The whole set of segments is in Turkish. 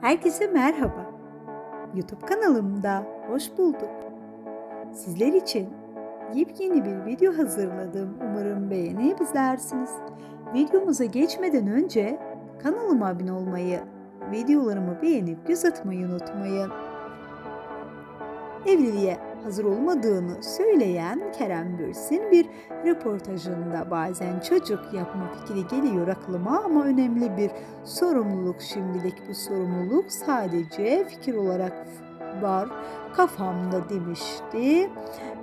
Herkese merhaba. YouTube kanalımda hoş bulduk. Sizler için yepyeni bir video hazırladım. Umarım beğenip izlersiniz. Videomuza geçmeden önce kanalıma abone olmayı, videolarımı beğenip göz atmayı unutmayın. Evliliğe hazır olmadığını söyleyen Kerem Bürsin bir röportajında bazen çocuk yapma fikri geliyor aklıma ama önemli bir sorumluluk şimdilik bu sorumluluk sadece fikir olarak var kafamda demişti.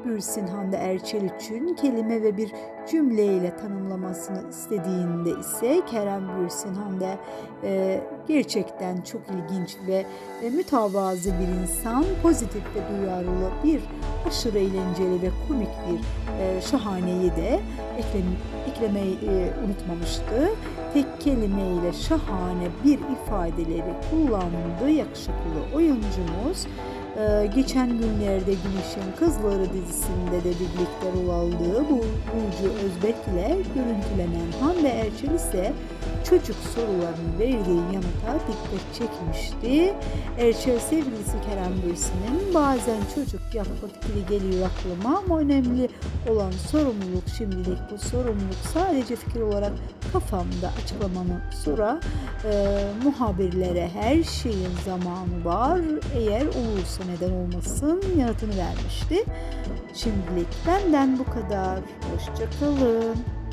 Bürsin Hande Erçel için kelime ve bir cümleyle tanımlamasını istediğinde ise Kerem Bürsin Hande e, gerçekten çok ilginç ve e, mütevazı bir insan, pozitif ve duyarlı bir aşırı eğlenceli ve komik bir e, şahaneyi de eklem, eklemeyi e, unutmamıştı. Tek kelimeyle şahane bir ifadeleri kullandığı yakışıklı oyuncumuz ee, geçen günlerde Güneş'in Kızları dizisinde de birlikte rol aldığı bu Burcu Özbek ile görüntülenen Hande Erçel ise çocuk sorularının verdiği yanıta dikkat çekmişti. Erçel sevgilisi Kerem Bürsin'in bazen çocuk yapma fikri geliyor aklıma ama önemli olan sorumluluk şimdilik bu sorumluluk sadece fikir olarak kafamda açıklamanın sonra e, muhabirlere her şeyin zamanı var eğer olursa neden olmasın yanıtını vermişti. Şimdilik benden bu kadar. Hoşçakalın.